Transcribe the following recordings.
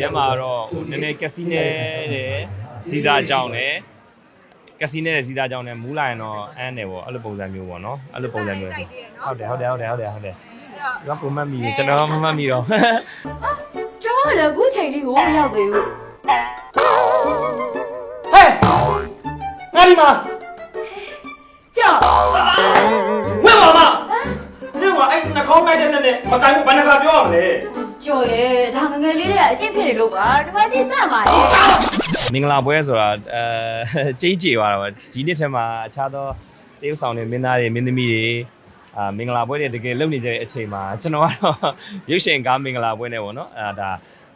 ထဲမှာတော့ဟိုနည်းနည်းကက်စီနဲတဲ့စီစာကြောင်းနဲ့ကက်စီနဲတဲ့စီစာကြောင်းနဲ့မူးလာရင်တော့အန်းတယ်ပေါ့အဲ့လိုပုံစံမျိုးပေါ့နော်အဲ့လိုပုံစံမျိုးဟုတ်တယ်ဟုတ်တယ်ဟုတ်တယ်ဟုတ်တယ်ဟုတ်တယ်ကျွန်တော်ပုံမှတ်မိတယ်ကျွန်တော်မမှတ်မိတော့ကျောင်းကလည်းအခုချိန်လေးကိုမရောက်သေးဘူးဟဲ့ငါဒီမှာကျောင်းဝင့်ပါမနင့်ကအဲ့နှာခေါင်းကိုက်တဲ့နဲ့နဲ့မကိုင်ဘူးဘယ်နှခါပြောရမလဲ ကျော်ရဲ့ဒါငငယ်လေးတွေကအချင်းဖြစ်နေလို့ပါဒီမှာဒီတတ်ပါလေမင်္ဂလာပွဲဆိုတာအဲကြေးကြေသွားတာပေါ့ဒီနှစ်ထဲမှာအခြားသောတရုတ်ဆောင်တွေမင်းသားတွေမင်းသမီးတွေအာမင်္ဂလာပွဲတွေတကယ်လုပ်နေကြတဲ့အချိန်မှာကျွန်တော်ကတော့ရုပ်ရှင်ကားမင်္ဂလာပွဲနဲ့ပေါ့နော်အဲဒါ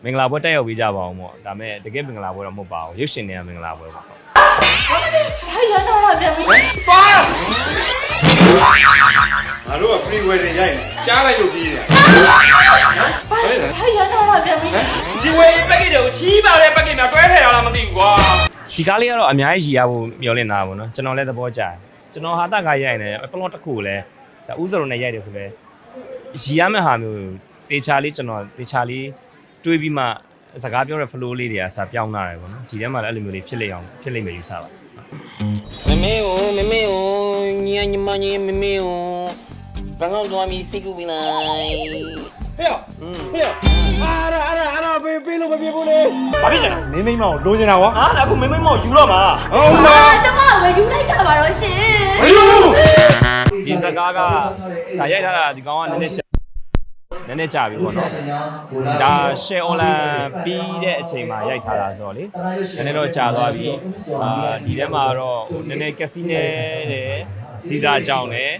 မင်္ဂလာပွဲတက်ရောက်ပြီးကြပါအောင်ပေါ့ဒါပေမဲ့တကယ်မင်္ဂလာပွဲတော့မဟုတ်ပါဘူးရုပ်ရှင်တွေကမင်္ဂလာပွဲပါဟုတ်ဟဲ့ရတော့တော့ပြန်ပြီငါတို့က free wedding ရိုက်နေကြားလိုက်လို့ပြီးတယ် ချီးပါတဲ့ပက်ကစ်များတွဲထည့်ရလားမသိဘူးကွာဒီကားလေးကတော့အများကြီးရည်ရဖို့မျှော်လင့်တာပေါ့နော်ကျွန်တော်လည်းသဘောကျတယ်ကျွန်တော်ဟာတာကားရိုက်နေတယ်ပလော့တစ်ခုကိုလည်းဒါဥစရုံနဲ့ရိုက်တယ်ဆိုလဲရည်ရမယ့်ဟာမျိုးတေချာလေးကျွန်တော်တေချာလေးတွေးပြီးမှစကားပြောတဲ့ flow လေးတွေကစာပြောင်းလာတယ်ပေါ့နော်ဒီထဲမှာလည်းအဲ့လိုမျိုးလေးဖြစ်လိမ့်အောင်ဖြစ်လိမ့်မယ်ယူဆပါမမေကိုမမေကိုညီညီမညီမမေကိုဘာလို့တော့မီစိတ်ကူပြီးလိုက် ဟဲ့ဟဲ့အားရအားရအားရပေးပေးလို့မပြေဘူးလေဘာဖြစ်ချင်လဲမင်းမိမအောင်လိုချင်တာကွာဟာအခုမင်းမမောယူတော့မှာဟုတ်ပါအာကျမကပဲယူလိုက်ကြပါတော့ရှင်ဘယ်လိုဒီစကားကဒါရိုက်ထားတာဒီကောင်ကနည်းနည်းကြာနည်းနည်းကြာပြီပေါ့နော်ဒါ share online ပြီးတဲ့အချိန်မှာရိုက်ထားတာဆိုတော့လေနည်းနည်းတော့ကြာသွားပြီအာဒီထဲမှာတော့နည်းနည်းကက်စီနဲတဲ့စီစာကြောင်းနဲ့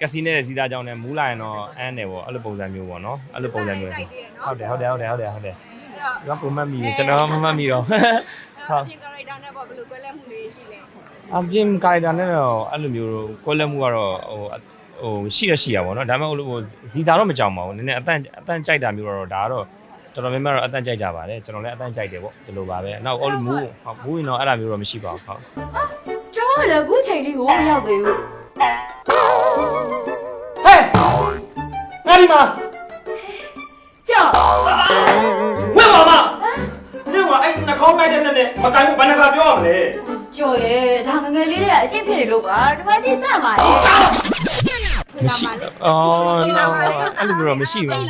ကက်စီနဲတဲ့စီစာကြောင်းနဲ့မူးလာရင်တော့အန်းတယ်ပေါ့အဲ့လိုပုံစံမျိုးပေါ့နော်အဲ့လိုပုံစံမျိုးဟုတ်တယ်ဟုတ်တယ်ဟုတ်တယ်ဟုတ်တယ်ဟုတ်တယ်ကျွန်တော်ပုံမှတ်မိတယ်ကျွန်တော်မမှတ်မိတော့ဟုတ်ပြင်ကာရိုက်တာနဲ့ပေါ့ဘယ်လိုကွဲလဲမှုလေးရှိလဲအပြင်ကာရီတာနဲ့တော့အဲ့လိုမျိုးကွဲလက်မှုကတော့ဟိုဟိုရှိရရှိရပါတော့ဒါပေမဲ့ဟိုဇီတာတော့မကြောက်ပါဘူးနည်းနည်းအတန့်အတန့်ကြိုက်တာမျိုးတော့ဒါကတော့တော်တော်များများတော့အတန့်ကြိုက်ကြပါတယ်ကျွန်တော်လည်းအတန့်ကြိုက်တယ်ပေါ့ဒီလိုပါပဲနောက်အော်မူဟုတ်မူရင်တော့အဲ့လိုမျိုးတော့မရှိပါဘူးဟုတ်ကျောင်းကလည်းအခုချိန်လေးကိုမရောက်သေးဘူး ငါဒီမှာကျောင်းဝင့်ပါမနင့်ကအဲ့နှာခေါင်းကိုက်တဲ့နဲ့နဲ့မကိုင်ဘူးဘယ်နှခါပြောရမလဲကျော်ရဲ့ဒါငငယ်လေးတွေကအချင်းဖြစ်နေလို့ပါဒီမှာဒီတတ်ပါလေမရှိအော်အဲ့လိုမျိုးတော့မရှိဘူး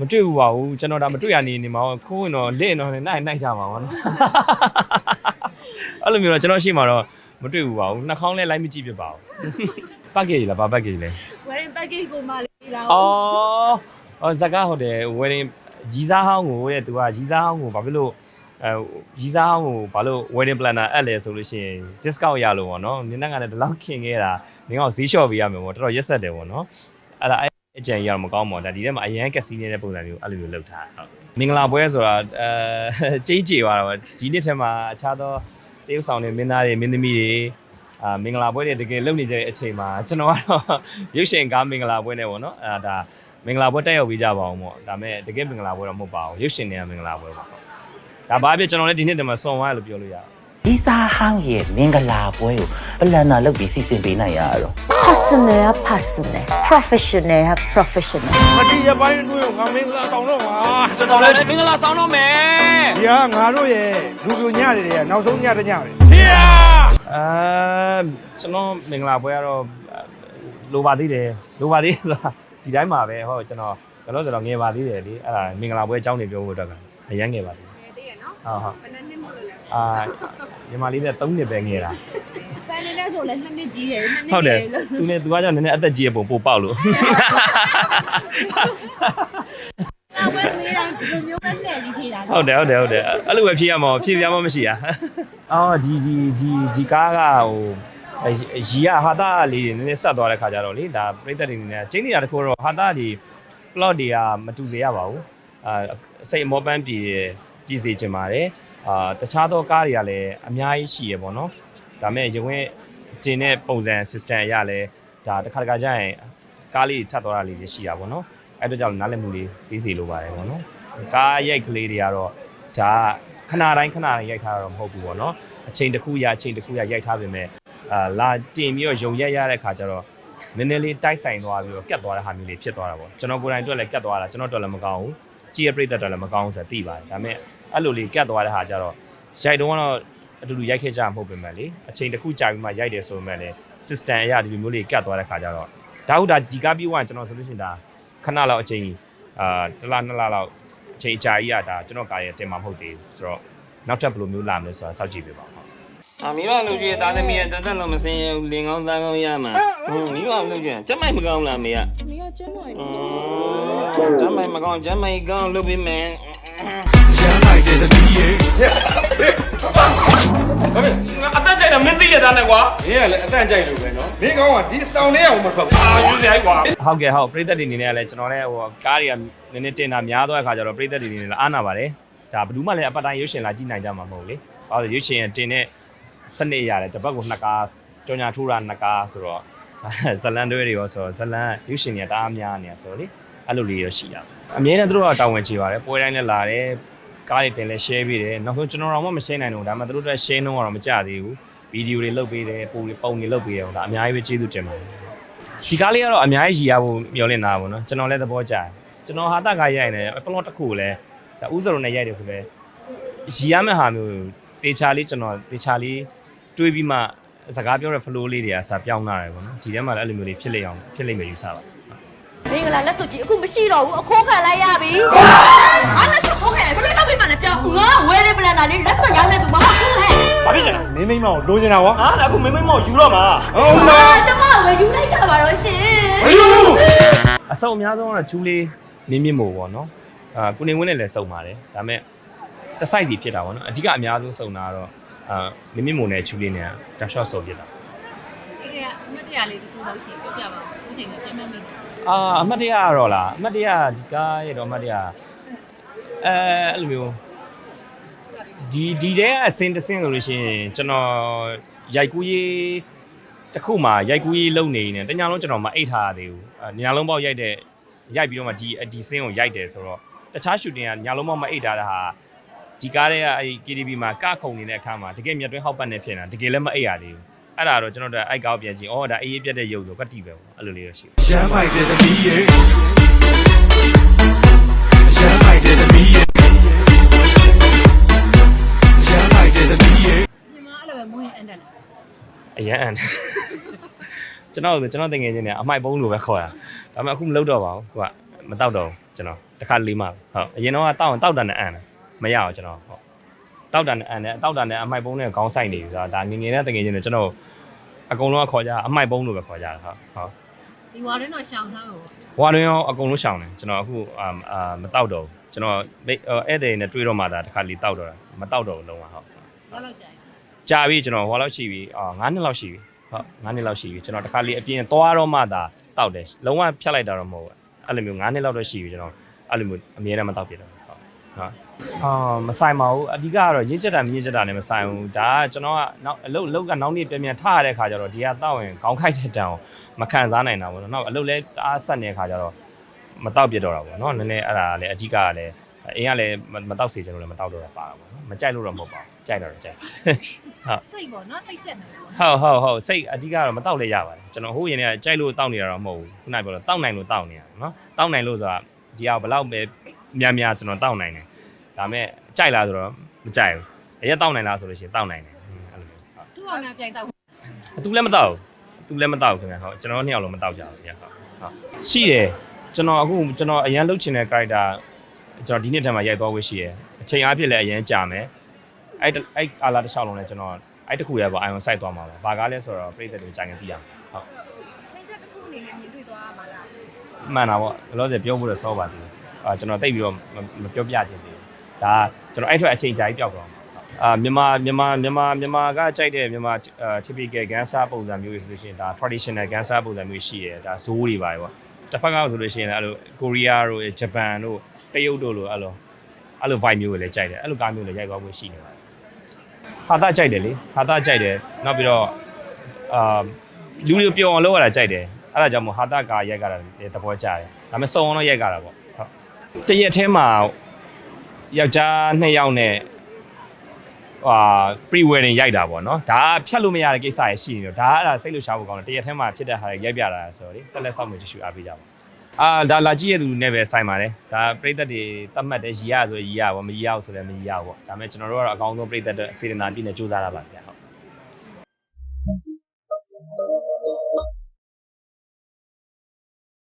မတွေ့ဘူးပါဘူးကျွန်တော်ဒါမတွေ့ရနေနေမှာခိုးရင်တော့လင့်တော့နိုင်နိုင်ကြမှာပါနော်အဲ့လိုမျိုးတော့ကျွန်တော်ရှိမှာတော့မတွေ့ဘူးပါဘူးနှာခေါင်းလဲလိုက်မကြည့်ဖြစ်ပါဘူးပတ်ကေးလားဘာပတ်ကေးလဲ wedding package ကိုမှလေးလာအော်အော်ဇကာဟုတ်တယ် wedding ကြီးစားဟောင်းကိုတဲ့သူကကြီးစားဟောင်းကိုဘာဖြစ်လို့အဲကြီးစားဟောင်းကိုဘာလို့ wedding planner အပ်လဲဆိုလို့ရှိရင် discount ရလို့ပေါ့နော်နင်းကလည်းဒီလောက်ခင်ခဲ့တာနင်းကဈေးလျှော့ပေးရမယ်ပေါ့တော်တော်ရက်ဆက်တယ်ပေါ့နော်အဲ့ဒါအဲ့အကြံရတော့မကောင်းပါဘူးဒါဒီထဲမှာအရန်ကက်စီနေတဲ့ပုံစံမျိုးအဲ့လိုမျိုးလုပ်ထားတာဟုတ်မင်္ဂလာပွဲဆိုတာအဲကြေးကြေသွားတာပေါ့ဒီနှစ်ထဲမှာအခြားသောတရုတ်ဆောင်တွေမင်းသားတွေမင်းသမီးတွေ အာမင်္ဂလာပွဲတွေတကယ်လုပ်နေကြတဲ့အချိန်မှာကျွန်တော်ကတော့ရုပ်ရှင်ကားမင်္ဂလာပွဲနဲ့ပေါ့နော်အဲဒါမင်္ဂလာပွဲတက်ရောက်ပြီးကြပါအောင်ပေါ့ဒါပေမဲ့တကယ်မင်္ဂလာပွဲတော့မဟုတ်ပါဘူးရုပ်ရှင်တွေကမင်္ဂလာပွဲပေါ့ဟုတ်ဒါဘာဖြစ်ကျွန်တော်လည်းဒီနှစ်တည်းမှာစွန်သွားရလို့ပြောလို့ရတယ်ဒီစားဟောင်းရဲ့မင်္ဂလာပွဲကိုပလန်နာလုပ်ပြီးစီစဉ်ပေးနိုင်ရတော့ personal က personal professional က professional မတိရပိုင်းအတွင်းကိုငါမင်းလာတောင်းတော့မှာကျွန်တော်လည်းမင်္ဂလာဆောင်တော့မယ်ဒီကငါတို့ရဲ့လူပြိုညတွေကနောက်ဆုံးညတစ်ညပဲဟေး အဲကျွန်တော်မင်္ဂလာပွဲကတော့လိုပါသေးတယ်လိုပါသေးဆိုတာဒီတိုင်းမှာပဲဟောကျွန်တော်ကျွန်တော်ကျွန်တော်ငယ်ပါသေးတယ်လေအဲ့ဒါမင်္ဂလာပွဲအကြောင်းတွေပြောဖို့အတွက်ကအရန်ငယ်ပါသေးတယ်ငယ်သေးရနော်ဟုတ်ဟုတ်ဘယ်နှစ်နှစ်မို့လို့လဲအာညီမလေးနဲ့3နှစ်ပဲငယ်တာဖန်နေတဲ့ဆိုလဲနှစ်နှစ်ကြီးတယ်နှစ်နှစ်ဟုတ်တယ်သူနဲ့သူကကြောင့်နည်းနည်းအသက်ကြီးရပုံပို့ပေါက်လို့နောက်ပဲမေးတိုင်းဒီလိုမျိုးပဲနဲ့ပြီးဖြေတာဟုတ်တယ်ဟုတ်တယ်ဟုတ်တယ်အဲ့လိုပဲဖြည့်ရမှာဖြည့်ပြမှာမရှိอ่ะ အော်ဒီဒီဒီဒီကားကဟိုရီရဟာတာလေးနည်းနည်းဆက်သွားတဲ့ခါကျတော့လေဒါပြိတ္တတွေနေနဲ့ကျင်းနေတာတခုတော့ဟာတာဒီ plot တွေကမတူစေရပါဘူးအာစိတ်အမောပန်းပြည်ပြည်စေချင်ပါတယ်အာတခြားသောကားတွေကလည်းအများကြီးရှိရပေါ့နော်ဒါမဲ့ရုံရဲ့တင်တဲ့ပုံစံ system အရလည်းဒါတစ်ခါတစ်ခါကျရင်ကားလေးထပ်သွားတာလေးတွေရှိတာပေါ့နော်အဲ့အတွက်ကြောင့်နားလည်မှုလေးပြီးစီလိုပါတယ်ပေါ့နော်ကားရိုက်ကလေးတွေကတော့ဒါ ခဏတိုင်းခဏတိုင်းရိုက်ထားတာတော့မဟုတ်ဘူးပေါ့နော်အချိန်တစ်ခုရအချိန်တစ်ခုရရိုက်ထားပေမဲ့အာလာတင်ပြီးတော့ရုံရက်ရတဲ့ခါကျတော့နည်းနည်းလေးတိုက်ဆိုင်သွားပြီးတော့ကတ်သွားတဲ့ဟာမျိုးလေးဖြစ်သွားတာပေါ့ကျွန်တော်ကိုယ်တိုင်အတွက်လည်းကတ်သွားတာကျွန်တော်အတွက်လည်းမကောင်းဘူးကြည့်ရပြိတ္တတော်လည်းမကောင်းဘူးဆိုတာသိပါတယ်ဒါပေမဲ့အဲ့လိုလေးကတ်သွားတဲ့ဟာကြတော့ရိုက်တော့ကတော့အတူတူရိုက်ခဲ့ကြမှာမဟုတ်ပေမဲ့လေအချိန်တစ်ခုကြာပြီးမှရိုက်တယ်ဆိုပေမဲ့လေ system အရာဒီလိုမျိုးလေးကတ်သွားတဲ့ခါကျတော့ဒါဟုတ်ဒါဒီကားပြီးသွားရင်ကျွန်တော်ဆိုလို့ရှိရင်ဒါခဏလောက်အချိန်အာတစ်လနှစ်လလောက် အချိန်အကြာကြီးอ่ะဒါကျွန်တော်ကားရဲ့တင်မှာမဟုတ်သေးဘူးဆိုတော့နောက်ထပ်ဘယ်လိုမျိုးလာမလဲဆိုတာစောင့်ကြည့်ပေးပါဦးဟုတ်အာမိဘလူကြီးသားသမီးရဲ့တသက်လုံးမစင်ရဘူးလင်ကောင်းသားကောင်းရမှာဟွန်းမိဘလူကြီးကျမမကောင်းလားမေကမင်းကကျင်းပါရဲ့ကျမမကောင်းကျမကောင်းလုပ်ပြီးမယ် အသက်ကြိုက်တာမင်းသိရသားနဲ့ကွာမင်းကလည်းအတန့်ကြိုက်လို့ပဲနော်မင်းကောင်းကဒီစောင်းလေးအောင်မထွက်ဘူးအာယူနေလိုက်ကွာဟုတ်ကဲ့ဟုတ်ပြည်သက်တွေအနေနဲ့ကလည်းကျွန်တော်လည်းဟိုကားတွေကနည်းနည်းတင်တာများသွားတဲ့ခါကျတော့ပြည်သက်တွေအနေနဲ့လည်းအားနာပါတယ်ဒါဘယ်သူမှလည်းအပတ်တိုင်းရွှေရှင်လာကြည့်နိုင်ကြမှာမဟုတ်လေဘာလို့လဲရွှေရှင်ရတင်တဲ့စနစ်ရတယ်တစ်ပတ်ကိုနှစ်ကားကြောင်ညာထိုးတာနှစ်ကားဆိုတော့ဇလန်တွဲတွေရောဆိုတော့ဇလန်ရွှေရှင်တွေကတအားများနေရဆိုတော့လေအဲ့လိုလေးရရှိရအမြဲတမ်းသူတို့ကတာဝန်ချပါတယ်ပွဲတိုင်းလည်းလာတယ် ကားတွေတင်လဲ share ပေးတယ်နောက်ဆုံးကျွန်တော်တော့မှမ share နိုင်တော့ဒါမှသူတို့တို့ share နှုန်းကတော့မကြသေးဘူးဗီဒီယိုတွေလုပ်ပေးတယ်ပုံတွေပုံတွေလုပ်ပေးတယ်ဒါအများကြီးပဲကျေးဇူးတင်ပါတယ်ဒီကားလေးကတော့အများကြီးရည်ရဖို့မျှော်လင့်တာပေါ့နော်ကျွန်တော်လည်းသဘောကျတယ်ကျွန်တော်ဟာတကားရိုက်နေတယ်ပလော့တစ်ခုကိုလည်းဒါဥစရုံနဲ့ရိုက်တယ်ဆိုပဲရည်ရမယ့်ဟာမျိုးတေချာလေးကျွန်တော်တေချာလေးတွေးပြီးမှစကားပြောတဲ့ flow လေးတွေကစာပြောင်းလာတယ်ပေါ့နော်ဒီထဲမှာလည်းအဲ့လိုမျိုးလေးဖြစ်လိမ့်အောင်ဖြစ်လိမ့်မယ်ယူဆပါမင်္ဂလာလက်စွပ်ကြီးအခုမရှိတော့ဘူးအခိုးခံလိုက်ရပြီအားလက်စွပ်ခိုးခံဘယ်လိုလုပ်ပြီးမှလဲ ပြောငါဝယ်တဲ့ပလန်တာလေးလက်စွပ်ရောင်းနေသူမဟုတ်ဘူးဟဲ့ဘာဖြစ်ချင်လဲမင်းမိမကိုလိုချင်တာကွာဟာဒါကမင်းမင်းမောက်ယူတော့မှာဟုတ်အာလားကျမဝယ်ယူလိုက်ကြပါတော့ရှင်အစုံအများဆုံးကတော့ချူလေးမြင်းမြင့်မို့ပေါ့နော်အာကုနေဝင်းနဲ့လည်းစုံပါတယ်ဒါပေမဲ့တစ်ဆိုင်စီဖြစ်တာပေါ့နော်အဓိကအများဆုံးစုံတာကတော့အာမြင်းမြင့်မို့နဲ့ချူလေးနဲ့တရှော့စုံဖြစ်တာဒီကအမတ်တရားလေးတစ်ခုလောက်ရှိပြောပြပါဦးအချိန်ကပြန်မမိတယ်အာအမှတ်တရကတော့လားအမှတ်တရဒီကားရဲ့တော့အမှတ်တရအဲအဲ့လိုမျိုး ဒီဒီတဲအစင်တစ်စင်ဆိုလို့ရှိရင်ကျွန်တော်ရိုက်ကူးရေးတစ်ခုမှရိုက်ကူးရေးလုပ်နေနေတညာလုံးကျွန်တော်မအိတ်ထားရသေးဘူးအဲညာလုံးပေါက်ရိုက်တဲ့ရိုက်ပြီးတော့မှဒီဒီစင်ကိုရိုက်တယ်ဆိုတော့တခြားရှူတင်ကညာလုံးပေါက်မအိတ်ထားတာဟာဒီကားတဲ့အဲ့ KTV မှာကခုံနေတဲ့အခါမှာတကယ်မြတ်တွင်းဟောက်ပတ်နေဖြစ်နေတာတကယ်လည်းမအိတ်ရသေးဘူးအဲ့ဒါတော့ကျွန်တော်တို့အိုက်ကောက်ပြန်ကြည့်ဩဒါအေးအေးပြတ်တဲ့ရုပ်ဆိုကတိပဲပေါ့အဲ့လိုလေးတော့ရှိတယ်ရှမ်းမိုက်တဲ့သမီးရဲ့ရှ အရန်အန်ကျွန်တော်ကျွန်တော်တငယ်ချင်းเนี่ยအမိုက်ပုံးလိုပဲခေါ်တာဒါပေမဲ့အခုမလုပ်တော့ပါဘူးခုကမတောက်တော့ဘူးကျွန်တော်တစ်ခါလေးမှဟုတ်အရင်တော့ကတောက်ရင်တောက်တာနဲ့အန်တယ်မရအောင်ကျွန်တော်ဟုတ်တောက်တာနဲ့အန်တယ်တောက်တာနဲ့အမိုက်ပုံးနဲ့ခေါင်းဆိုင်နေပြီဆိုတာဒါငယ်ငယ်နဲ့တငယ်ချင်းတွေကျွန်တော်အကုန်လုံးကခေါ်ကြအမိုက်ပုံးလိုပဲခေါ်ကြတာဟုတ်ဟုတ် ဒီဝါရင်းတော့ရှောင်းထားကို ဟွာတွင်ရောအကုန်လုံးရှောင်တယ်ကျွန်တော်အခုအာအာမတောက်တော့ဘူးကျွန်တော်ဧည့်သည်နဲ့တွေ့တော့မှဒါတစ်ခါလေးတောက်တော့တာမတောက်တော့ဘူးလုံးဝဟုတ် လောက်လောက်ကြာရင် ကြာပြီကျွန်တော်ဟိုလောက်ရှိပြီအာ9နှစ်လောက်ရှိပြီဟုတ်9နှစ်လောက်ရှိပြီကျွန်တော်တစ်ခါလေးအပြင်သွားတော့မှသာတောက်တယ်လုံးဝဖြတ်လိုက်တာတော့မဟုတ်ဘူးအဲ့လိုမျိုး9နှစ်လောက်တော့ရှိပြီကျွန်တော်အဲ့လိုမျိုးအမြဲတမ်းမတောက်ပြတော့ဟုတ်ဟုတ်အာမဆိုင်ပါဘူးအဓိကကတော့ရင်းချက်တာမြင်းချက်တာနဲ့မဆိုင်ဘူးဒါကကျွန်တော်ကနောက်အလုပ်အလုပ်ကနောက်နေ့ပြန်ပြန်ထရတဲ့ခါကျတော့ဒီကတောက်ရင်ခေါင်းခိုက်တဲ့တန်ကိုမခံစားနိုင်တာပေါ့နော်နောက်အလုပ်လဲတအားဆက်နေတဲ့ခါကျတော့မတောက်ပြတော့တာပေါ့နော်နည်းနည်းအဲ့ဒါလည်းအဓိကကလည်းအင်းကလည်းမတောက်စေချင်လို့လည်းမတောက်တော့တာပါတာပေါ့နော်မကြိုက်လို့တော့မဟုတ်ပါဘူး ကြိုက်တော့ကြိုက်စိတ်ပေါ့နော်စိတ်တက်နေပေါ့ဟုတ်ဟုတ်ဟုတ်စိတ်အဓိကတော့မတောက်လဲရပါတယ်ကျွန်တော်ဟိုရင်ကကြိုက်လို့တောက်နေတာတော့မဟုတ်ဘူးခုနကပြောလို့တောက်နိုင်လို့တောက်နေတာနော်တောက်နိုင်လို့ဆိုတာဒီအောင်ဘလောက်ပဲများများကျွန်တော်တောက်နိုင်တယ်ဒါပေမဲ့ကြိုက်လားဆိုတော့မကြိုက်ဘူးအရက်တောက်နိုင်လားဆိုလို့ရှိရင်တောက်နိုင်တယ်အဲ့လိုမျိုးဟုတ်သူ့အောင်နဲ့ပြိုင်တော့သူလည်းမတောက်သူလည်းမတောက်ခင်ဗျဟုတ်ကျွန်တော်နှစ်ယောက်လုံးမတောက်ကြဘူးဗျဟုတ်ဟုတ်ရှိတယ်ကျွန်တော်အခုကျွန်တော်အရန်လုတ်ချင်တဲ့ character ကျွန်တော်ဒီနေ့တည်းမှာရိုက်သွားဝေးရှိရယ်အချိန်အားဖြင့်လည်းအရန်ကြာမယ် အဲ့အဲ့အာလာတစ်လျှောက်လုံးလည်းကျွန်တော်အဲ့တခုရဲပေါ့အိုင် on site သွားမှာပါဘာကားလဲဆိုတော့ပြည်သက်တွေကြာငယ်သိရအောင်ဟုတ်ချိန်ချက်တစ်ခုအနေနဲ့မြင်တွေ့သွားမှာလားမှန်တာပေါ့လောလောဆယ်ပြောဖို့တော့စောပါသေးတယ်အာကျွန်တော်တိတ်ပြီးတော့မပြောပြချင်သေးဘူးဒါကျွန်တော်အဲ့ထွက်အချိန်ကြာကြီးပျောက်သွားမှာအာမြန်မာမြန်မာမြန်မာမြန်မာကကြိုက်တဲ့မြန်မာ typical gangster ပုံစံမျိုးဆိုလို့ရှိရင်ဒါ traditional gangster ပုံစံမျိုးရှိရယ်ဒါဇိုးတွေပါပေါ့တစ်ဖက်ကဆိုလို့ရှိရင်လည်းအဲ့လိုကိုရီးယားတို့ဂျပန်တို့တရုတ်တို့လိုအဲ့လိုအဲ့လို vibe မျိုးတွေလည်းကြိုက်တယ်အဲ့လိုကားမျိုးလည်းရိုက်သွားဖို့ရှိနေပါတယ် ဟာတာကြိုက်တယ်လေဟာတာကြိုက်တယ်နောက်ပြီးတော့အာလူတွေပျော်အောင်လုပ်ရတာကြိုက်တယ်အဲ့ဒါကြောင့်မို့ဟာတာကာရိုက်ကြတာလည်းသဘောကျတယ်ဒါပေမဲ့စုံအောင်တော့ရိုက်ကြတာပေါ့ဟုတ်တရက်ထဲမှာယောက်ျားနှစ်ယောက်နဲ့ဟာ pre wedding ရိုက်တာပေါ့နော်ဒါကဖြတ်လို့မရတဲ့ကိစ္စရရှိနေတော့ဒါကအဲ့ဒါစိတ်လို့ရှားဖို့ကောင်းတယ်တရက်ထဲမှာဖြစ်တဲ့ဟာတွေရိုက်ပြတာဆိုတော့လေဆက်လက်ဆောက်မယ်ကြည့်ရှုအားပေးကြပါ အာဒါလာကြည့်ရတဲ့သူနဲ့ပဲဆိုင်ပါတယ်ဒါပြိသက်တွေတတ်မှတ်တယ်ရီရဆိုရီရပေါ့မရီရဘူးဆိုလည်းမရီရဘူးပေါ့ဒါပေမဲ့ကျွန်တော်တို့ကတော့အကောင်းဆုံးပြိသက်တွေစေတနာပြည့်နဲ့စူးစမ်းတာပါဗျာဟုတ်